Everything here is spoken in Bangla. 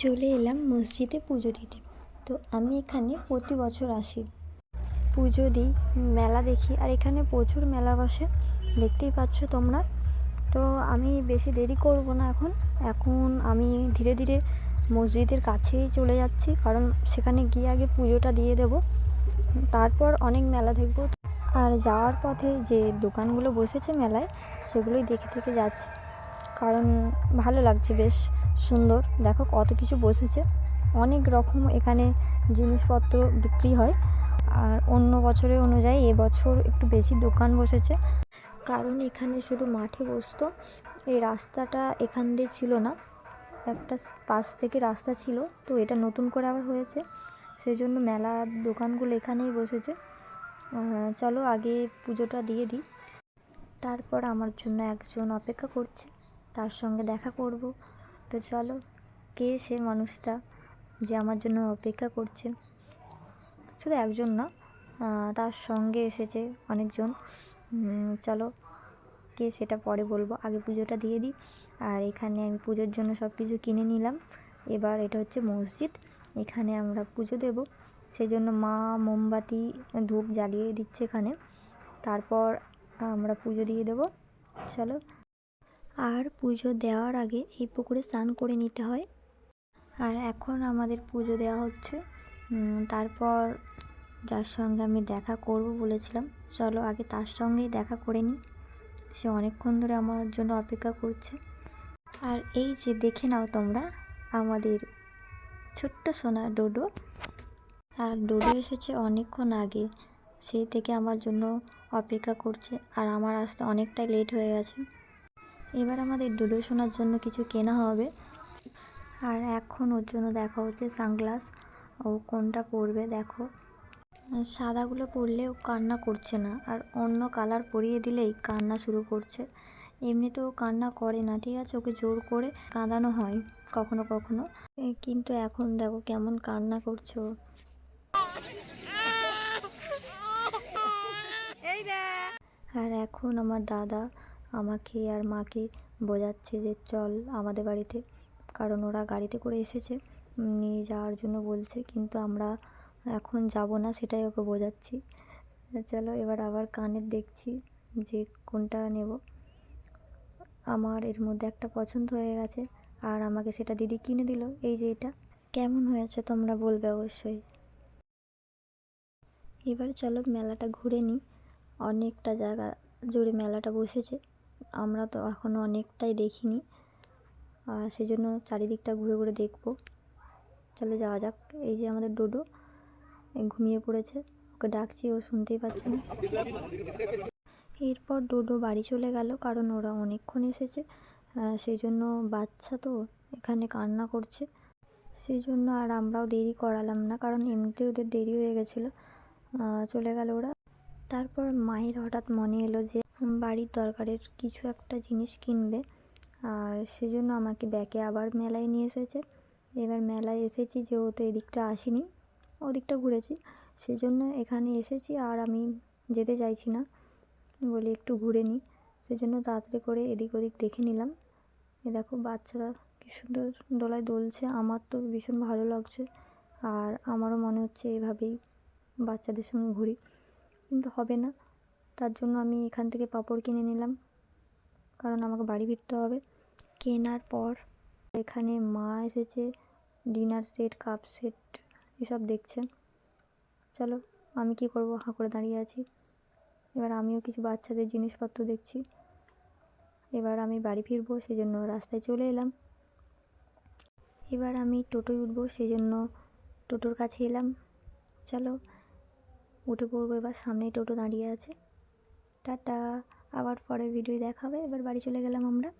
চলে এলাম মসজিদে পুজো দিতে। তো আমি এখানে প্রতি বছর আসি। পুজো দিই, মেলা দেখি, আর এখানে প্রচুর মেলা বসে, দেখতেই পাচ্ছ তোমরা। তো আমি বেশি দেরি করব না এখন। এখন আমি ধীরে ধীরে মসজিদের কাছেই চলে যাচ্ছি, কারণ সেখানে গিয়ে আগে পুজোটা দিয়ে দেব। তারপর অনেক মেলা দেখব। আর যাওয়ার পথে যে দোকানগুলো বসেছে মেলায়, সেগুলোই দেখে দেখে যাচ্ছি। কারণ ভালো লাগছে, বেশ সুন্দর। দেখো কত কিছু বসেছে। অনেক রকম এখানে জিনিসপত্র বিক্রি হয়। আর অন্য বছরের অনুযায়ী এবছর একটু বেশি দোকান বসেছে। কারণ এখানে শুধু মাঠে বসতো, এই রাস্তাটা এখান দিয়ে ছিল না। একটা পাশ থেকে রাস্তা ছিল, তো এটা নতুন করে আবার হয়েছে। সেই জন্য মেলা দোকানগুলো এখানেই বসেছে। চলো আগে পুজোটা দিয়ে দিই। তারপর আমার জন্য একজন অপেক্ষা করছে। তার সঙ্গে দেখা করব। তো চলো, কে সে মানুষটা যে আমার জন্য অপেক্ষা করছে? শুধু একজন না তার সঙ্গে এসেছে অনেকজন। চলো, কে সেটা পরে বলব। আগে পুজোটা দিয়ে দিই। আর এখানে আমি পুজোর জন্য সব কিছু কিনে নিলাম। এবার এটা হচ্ছে মসজিদ। এখানে আমরা পুজো দেব। সেই জন্য মা মোমবাতি, ধূপ জ্বালিয়ে দিচ্ছে এখানে। তারপর আমরা পুজো দিয়ে দেবো। চলো। আর পুজো দেওয়ার আগে এই পুকুরে স্নান করে নিতে হয়। আর এখন আমাদের পুজো দেওয়া হচ্ছে। তারপর যার সঙ্গে আমি দেখা করব বলেছিলাম। চলো আগে তার সঙ্গেই দেখা করে নিই। সে অনেকক্ষণ ধরে আমার জন্য অপেক্ষা করছে। আর এই যে দেখে নাও তোমরা, আমাদের ছোট্ট সোনা ডোডো। আর ডোডো এসেছে অনেকক্ষণ আগে। সেই থেকে আমার জন্য অপেক্ষা করছে। আর আমার আসতে অনেকটাই লেট হয়ে গেছে। এবার আমাদের ডোডো সোনার জন্য কিছু কেনা হবে। আর এখন ওর জন্য দেখা হচ্ছে সানগ্লাস। ও কোনটা পরবে দেখো। সাদাগুলো পরলে ও কান্না করছে না। আর অন্য কালার পরিয়ে দিলেই কান্না শুরু করছে। এমনিতেও কান্না করে না ঠিক আছে? ওকে জোর করে কাঁদানো হয় কখনো কখনো। কিন্তু এখন দেখো কেমন কান্না করছে আর এখন আমার দাদা আমাকে আর মাকে বোঝাচ্ছে যে চল আমাদের বাড়িতে। কারণ ওরা গাড়িতে করে এসেছে, নিয়ে যাওয়ার জন্য বলছে, কিন্তু আমরা এখন যাব না, সেটাই ওকে বোঝাচ্ছি। চলো এবার আবার কানের দেখছি যে কোনটা নেব। আমার এর মধ্যে একটা পছন্দ হয়ে গেছে, আর আমাকে সেটা দিদি কিনে দিল। এই যে এটা। কেমন হয়েছে তোমরা বলবে অবশ্যই। এবার চলো মেলাটা ঘুরে নিই। অনেকটা জায়গা জুড়ে মেলাটা বসেছে। আমরা তো এখনও অনেকটাই দেখিনি। আর সেজন্য চারিদিকটা ঘুরে ঘুরে দেখব। চলে যাওয়া যাক। এই যে আমাদের ডোডো ঘুমিয়ে পড়েছে। ওকে ডাকছি, ও শুনতেই পাচ্ছে না। এরপর ডোডো বাড়ি চলে গেল, কারণ ওরা অনেকক্ষণ এসেছে। সেই জন্য বাচ্চা তো এখানে কান্না করছে। সেই জন্য আর আমরাও দেরি করালাম না, কারণ এমনিতে ওদের দেরি হয়ে গেছিল। চলে গেল ওরা। তারপর মায়ের হঠাৎ মনে এলো যে বাড়ির দরকারের কিছু একটা জিনিস কিনবে। আর সেজন্য আমাকে ব্যাকে আবার মেলায় নিয়ে এসেছে। এবার মেলায় এসেছি যেহেতু এদিকটা আসিনি, ওদিকটা ঘুরেছি। সেজন্য এখানে এসেছি আর আমি যেতে চাইছি না বলি একটু ঘুরে নিই। সেজন্য তাড়াতাড়ি করে এদিক ওদিক দেখে নিলাম। এ দেখো বাচ্চারা কি সুন্দর দোলায় দুলছে, আমার তো ভীষণ ভালো লাগছে। আর আমারও মনে হচ্ছে এভাবেই বাচ্চাদের সঙ্গে ঘুরি। কিন্তু হবে না। তার জন্য আমি এখান থেকে পাঁপড় কিনে নিলাম। কারণ আমাকে বাড়ি ফিরতে হবে। কেনার পর এখানে মা এসেছে ডিনার সেট কাপ সেট এসব দেখছে। চলো, আমি কি করব? হাঁ করে দাঁড়িয়ে আছি। এবার আমিও কিছু বাচ্চাদের জিনিসপত্র দেখছি। এবার আমি বাড়ি ফিরবো সেই জন্য রাস্তায় চলে এলাম। এবার আমি টোটোয় উঠবো সেই জন্য টোটোর কাছে এলাম। চলো, উঠে পড়ব এবার। সামনেই টোটো দাঁড়িয়ে আছে। টাটা আবার পরে ভিডিও দেখাবে। এবার বাড়ি চলে গেলাম আমরা।